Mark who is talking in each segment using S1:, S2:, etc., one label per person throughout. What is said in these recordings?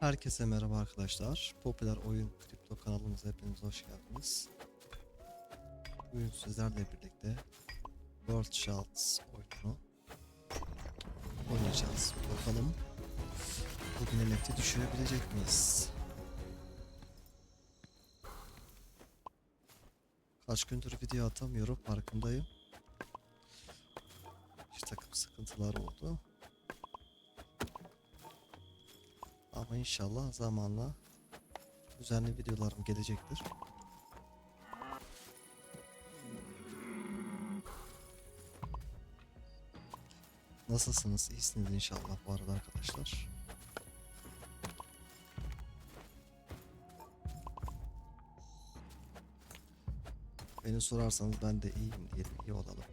S1: Herkese merhaba arkadaşlar. Popüler Oyun Kripto kanalımıza hepiniz hoş geldiniz. Bugün sizlerle birlikte World Shots oyununu oynayacağız. Bakalım bugün NFT düşürebilecek miyiz? Kaç gündür video atamıyorum farkındayım. Bir takım sıkıntılar oldu. Ama inşallah zamanla düzenli videolarım gelecektir. Nasılsınız? İyisiniz inşallah bu arada arkadaşlar. Beni sorarsanız ben de iyiyim diyelim, iyi olalım.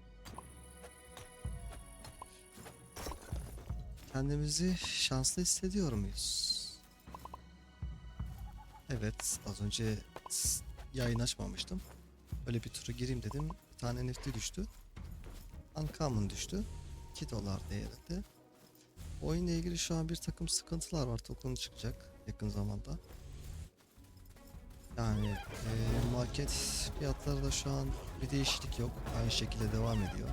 S1: Kendimizi şanslı hissediyor muyuz? Evet, az önce yayın açmamıştım. Öyle bir tura gireyim dedim. Bir tane NFT düştü. Uncommon düştü. 2 dolar değerinde. Oyunla ilgili şu an bir takım sıkıntılar var. Token çıkacak yakın zamanda. Yani eee, market fiyatları da şu an bir değişiklik yok. Aynı şekilde devam ediyor.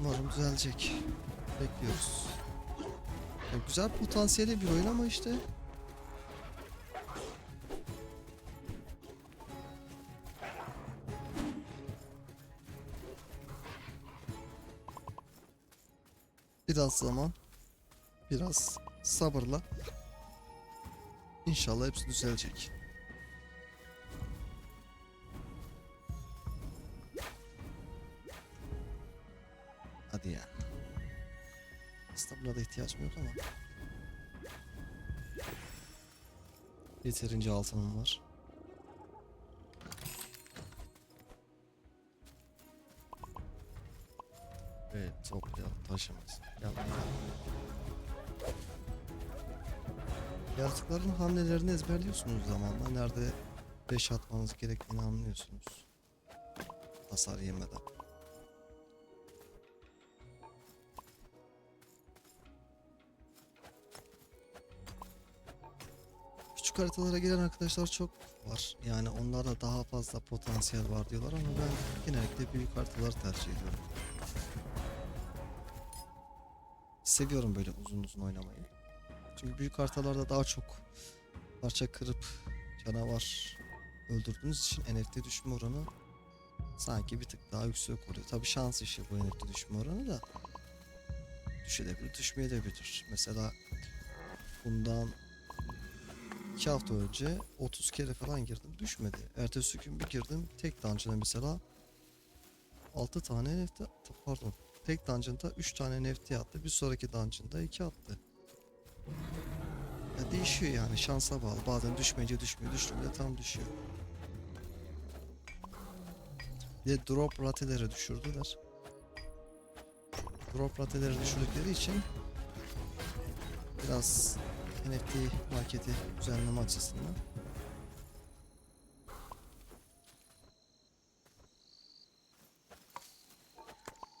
S1: Umarım düzelecek. Bekliyoruz. Ya güzel potansiyeli bir oyun ama işte biraz zaman, biraz sabırla İnşallah hepsi düzelecek. Hadi ya. Aslında buna da ihtiyacım yok ama. Yeterince altınım var. Evet toplayalım taşımayız. Yapma. Yaratıkların hamlelerini ezberliyorsunuz zamanla. Nerede beş atmanız gerektiğini anlıyorsunuz. Hasar yemeden. Küçük haritalara giren arkadaşlar çok var. Yani onlarda daha fazla potansiyel var diyorlar ama ben genellikle büyük haritaları tercih ediyorum. Seviyorum böyle uzun uzun oynamayı. Çünkü büyük haritalarda daha çok parça kırıp canavar öldürdüğünüz için NFT düşme oranı sanki bir tık daha yüksek oluyor. Tabi şans işi bu NFT düşme oranı da düşebilir, düşmeyebilir. Mesela bundan 2 hafta önce 30 kere falan girdim düşmedi. Ertesi gün bir girdim tek dungeon'a mesela 6 tane NFT pardon. Tek dungeon'da 3 tane NFT attı. Bir sonraki dungeon'da 2 attı. Ya değişiyor yani şansa bağlı. Bazen düşmeyince düşmüyor, düştüğünde tam düşüyor. Bir de drop rateleri düşürdüler. Drop rateleri düşürdükleri için biraz NFT marketi düzenleme açısından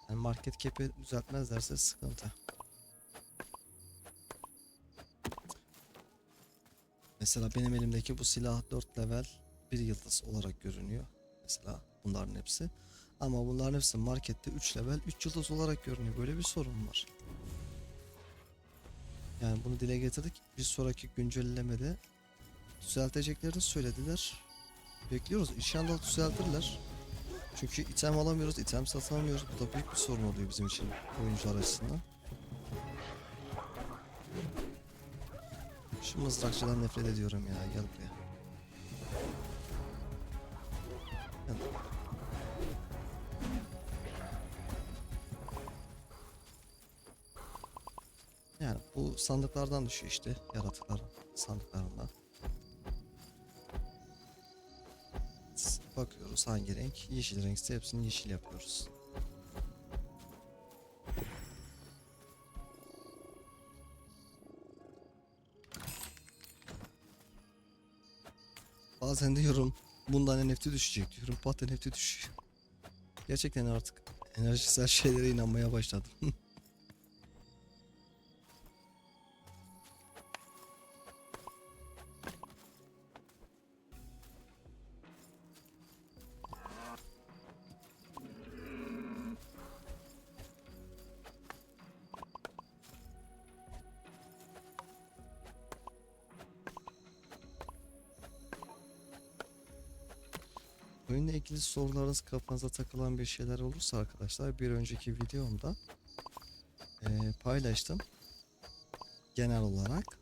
S1: yani market cap'i düzeltmezlerse sıkıntı. Mesela benim elimdeki bu silah 4 level 1 yıldız olarak görünüyor. Mesela bunların hepsi. Ama bunların hepsi markette 3 level 3 yıldız olarak görünüyor. Böyle bir sorun var. Yani bunu dile getirdik. Bir sonraki güncellemede düzelteceklerini söylediler. Bekliyoruz. İnşallah düzeltirler. Çünkü item alamıyoruz, item satamıyoruz. Bu da büyük bir sorun oluyor bizim için oyuncular açısından. Şu mızrakçıdan nefret ediyorum ya. Gel buraya. Bu sandıklardan düşüyor işte. Yaratıklar sandıklarından. Bakıyoruz hangi renk. Yeşil renkse hepsini yeşil yapıyoruz. Bazen diyorum bundan NFT düşecek diyorum. Pat NFT düşüyor. Gerçekten artık enerjisel şeylere inanmaya başladım. ilgili sorularınız kafanıza takılan bir şeyler olursa arkadaşlar bir önceki videomda eee, paylaştım. Genel olarak.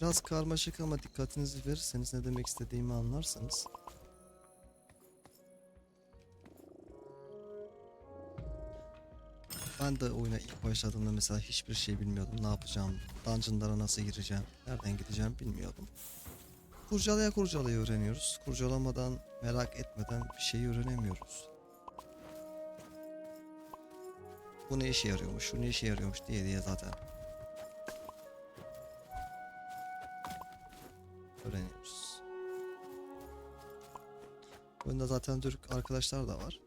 S1: Biraz karmaşık ama dikkatinizi verirseniz ne demek istediğimi anlarsanız. Ben de oyuna ilk başladığımda mesela hiçbir şey bilmiyordum. Ne yapacağım, dungeonlara nasıl gireceğim, nereden gideceğim bilmiyordum. Kurcalaya kurcalaya öğreniyoruz. Kurcalamadan, merak etmeden bir şeyi öğrenemiyoruz. Bu ne işe yarıyormuş, şu ne işe yarıyormuş diye diye zaten öğreniyoruz. Oyunda zaten Türk arkadaşlar da var.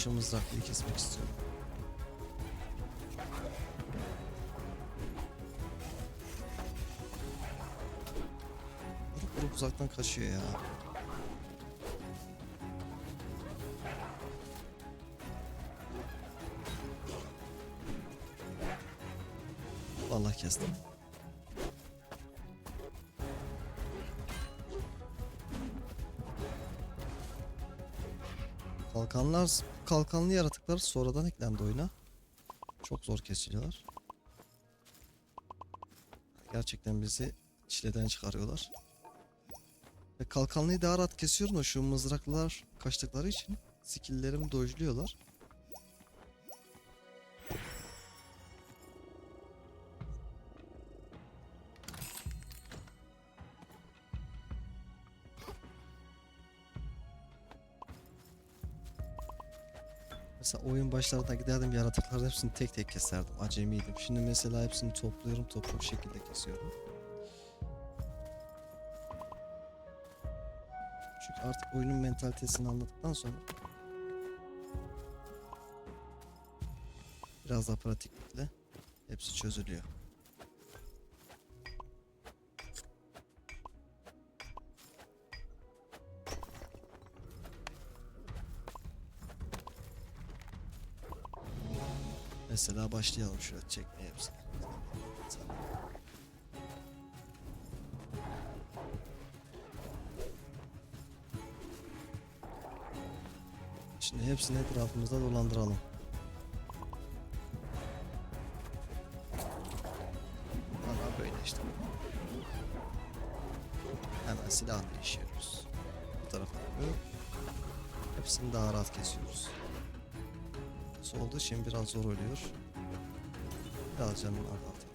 S1: Önce şu mızraklıyı kesmek istiyorum. Vurup vurup uzaktan kaçıyor ya. Vallahi kestim. Kalkanlar, kalkanlı yaratıklar sonradan eklendi oyuna. Çok zor kesiliyorlar. Gerçekten bizi çileden çıkarıyorlar. Ve kalkanlıyı daha rahat kesiyorum da şu mızraklar kaçtıkları için skilllerimi dojluyorlar. Mesela oyun başlarında giderdim yaratıkların hepsini tek tek keserdim. Acemiydim. Şimdi mesela hepsini topluyorum toplu şekilde kesiyorum. Çünkü artık oyunun mentalitesini anladıktan sonra biraz daha pratiklikle hepsi çözülüyor. Mesela başlayalım şöyle çekmeye hepsini. Şimdi hepsini etrafımızda dolandıralım. Valla böyle işte. Hemen silah değişiyoruz. Bu tarafa doğru. Hepsini daha rahat kesiyoruz. Solda için biraz zor oluyor. Biraz canını azaltayım.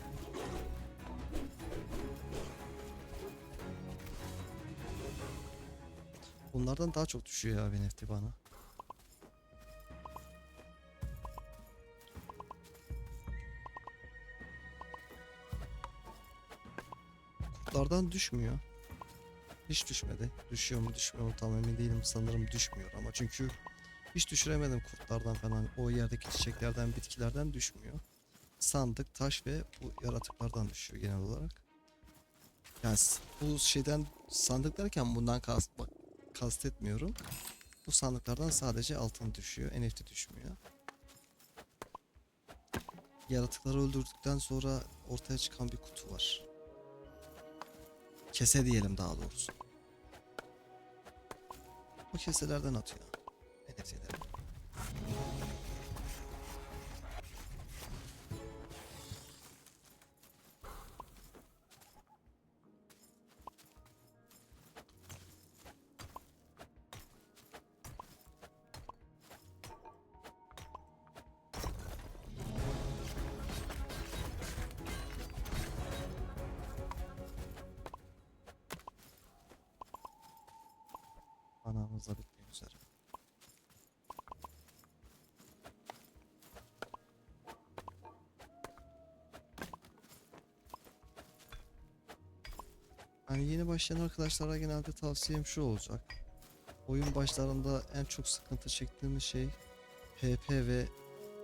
S1: Bunlardan daha çok düşüyor ya NFT bana. Kurtlardan düşmüyor. Hiç düşmedi. Düşüyor mu düşmüyor mu tam emin değilim. Sanırım düşmüyor ama çünkü hiç düşüremedim kurtlardan falan. O yerdeki çiçeklerden, bitkilerden düşmüyor. Sandık, taş ve bu yaratıklardan düşüyor genel olarak. Yani bu şeyden sandık derken bundan kast, kastetmiyorum. Bu sandıklardan sadece altın düşüyor. NFT düşmüyor. Yaratıkları öldürdükten sonra ortaya çıkan bir kutu var. Kese diyelim daha doğrusu. O keselerden atıyor. NFT'leri. Anamız da bitmek üzere. Yani yeni başlayan arkadaşlara genelde tavsiyem şu olacak. Oyun başlarında en çok sıkıntı çektiğimiz şey PP ve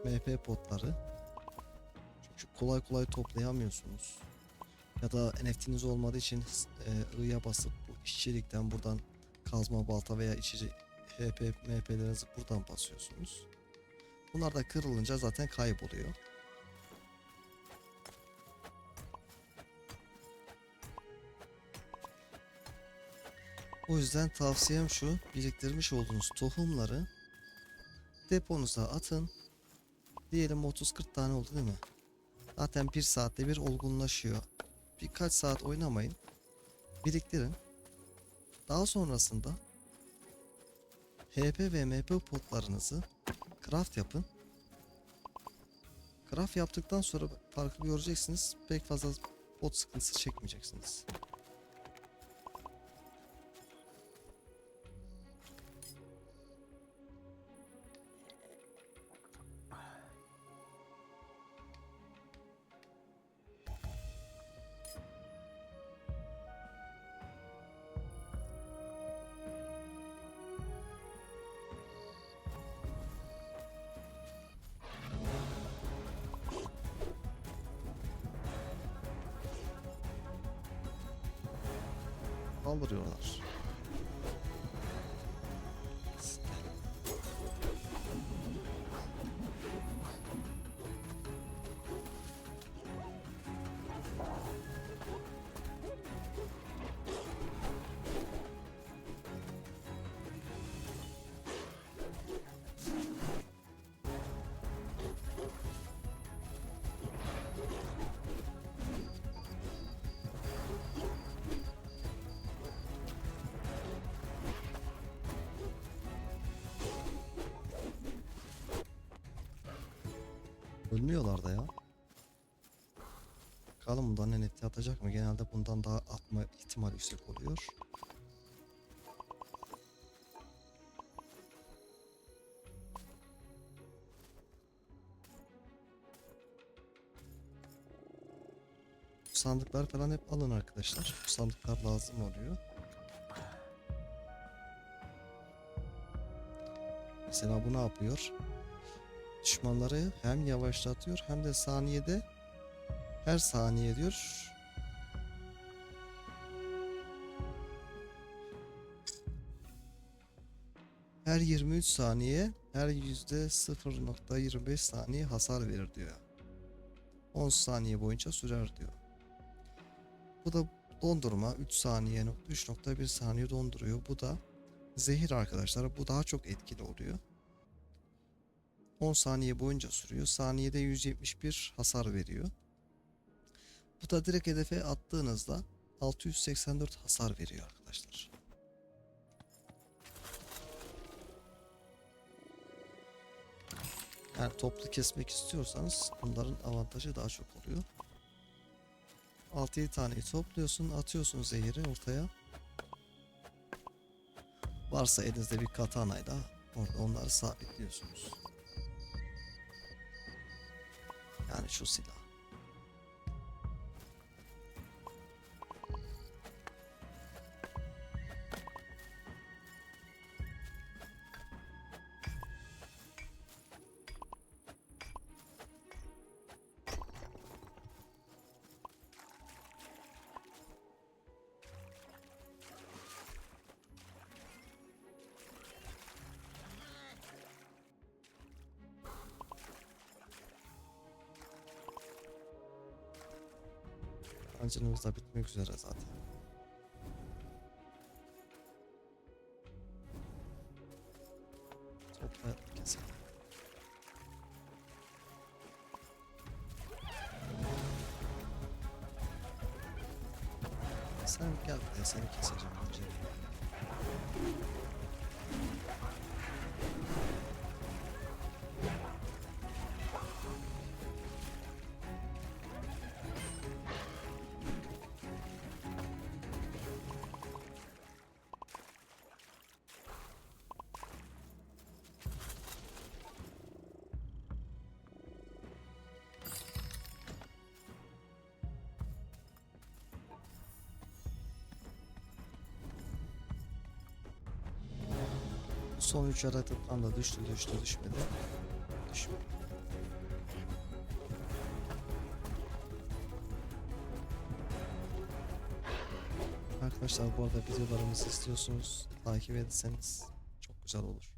S1: MP potları. Çünkü kolay kolay toplayamıyorsunuz. Ya da NFT'niz olmadığı için e, I'ya basıp bu işçilikten buradan kazma balta veya içici HP MP'lerinizi buradan basıyorsunuz. Bunlar da kırılınca zaten kayboluyor. O yüzden tavsiyem şu. Biriktirmiş olduğunuz tohumları deponuza atın. Diyelim 30-40 tane oldu değil mi? Zaten bir saatte bir olgunlaşıyor. Birkaç saat oynamayın. Biriktirin. Daha sonrasında HP ve MP potlarınızı craft yapın. Craft yaptıktan sonra farkı göreceksiniz. Pek fazla pot sıkıntısı çekmeyeceksiniz. Ölmüyorlar da ya. Bakalım bundan en etti atacak mı? Genelde bundan daha atma ihtimali yüksek oluyor. Sandıklar falan hep alın arkadaşlar. Sandıklar lazım oluyor. Mesela bu ne yapıyor? Düşmanları hem yavaşlatıyor hem de saniyede her saniye diyor her 23 saniye her yüzde 0.25 saniye hasar verir diyor. 10 saniye boyunca sürer diyor. Bu da dondurma 3 saniye 3.1 saniye donduruyor. Bu da zehir arkadaşlar. Bu daha çok etkili oluyor. 10 saniye boyunca sürüyor. Saniyede 171 hasar veriyor. Bu da direkt hedefe attığınızda 684 hasar veriyor arkadaşlar. Yani toplu kesmek istiyorsanız bunların avantajı daha çok oluyor. 6-7 taneyi topluyorsun, atıyorsun zehiri ortaya. Varsa elinizde bir katanayla orada onları sabitliyorsunuz. يعني شو صلة Kancınımız da bitmek üzere zaten. Son 3 atak toplamda düştü düştü düşmedi. Düşmedi. Arkadaşlar bu arada videolarımızı istiyorsunuz takip etseniz çok güzel olur.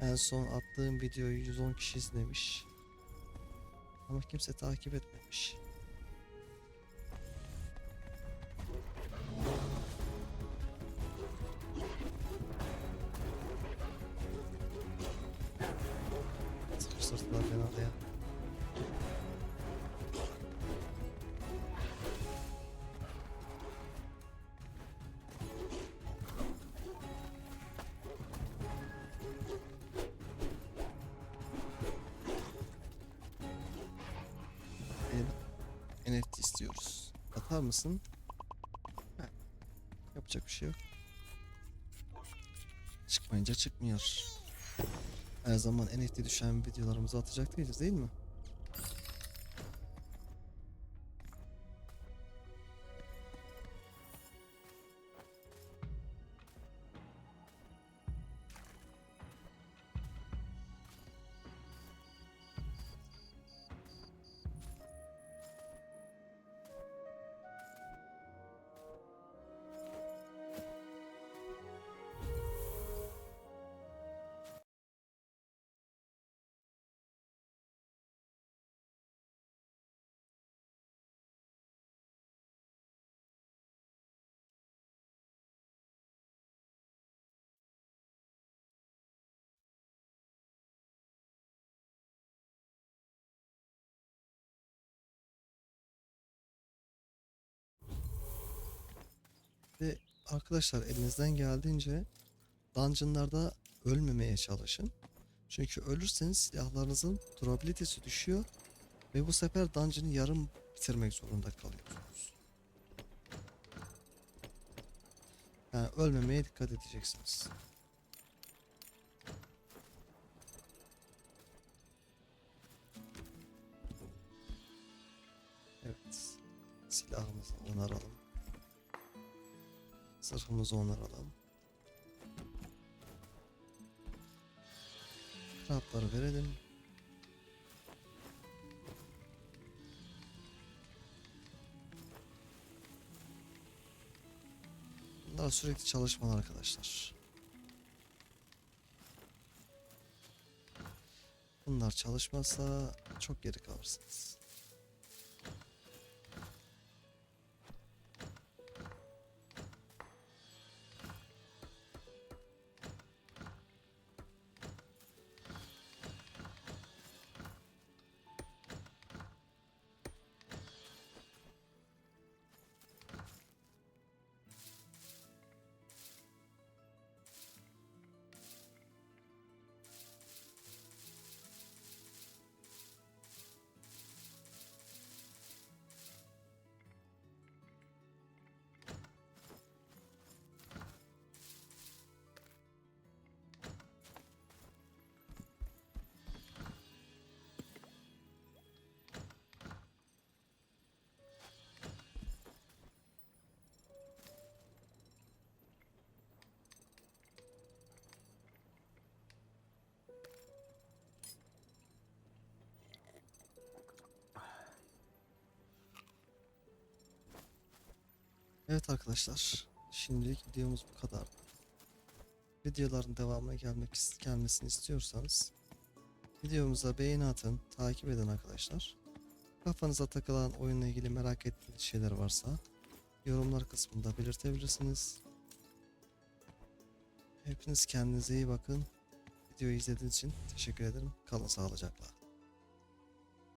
S1: En son attığım videoyu 110 kişi izlemiş. Ama kimse takip etmemiş. İstiyoruz. Atar mısın? Heh. Yapacak bir şey yok. Çıkmayınca çıkmıyor. Her zaman NFT düşen videolarımızı atacak değiliz değil mi? Arkadaşlar elinizden geldiğince dungeonlarda ölmemeye çalışın. Çünkü ölürseniz silahlarınızın durabilitesi düşüyor ve bu sefer dungeon'ı yarım bitirmek zorunda kalıyorsunuz. Yani ölmemeye dikkat edeceksiniz. Evet. Silahımızı onaralım. Zırhımızı onaralım. Craftları verelim. Bunlar sürekli çalışmalı arkadaşlar. Bunlar çalışmazsa çok geri kalırsınız. Evet arkadaşlar, şimdilik videomuz bu kadar. Videoların devamına gelmek gelmesini istiyorsanız videomuza beğeni atın, takip edin arkadaşlar. Kafanıza takılan oyunla ilgili merak ettiğiniz şeyler varsa yorumlar kısmında belirtebilirsiniz. Hepiniz kendinize iyi bakın. Videoyu izlediğiniz için teşekkür ederim. Kalın sağlıcakla.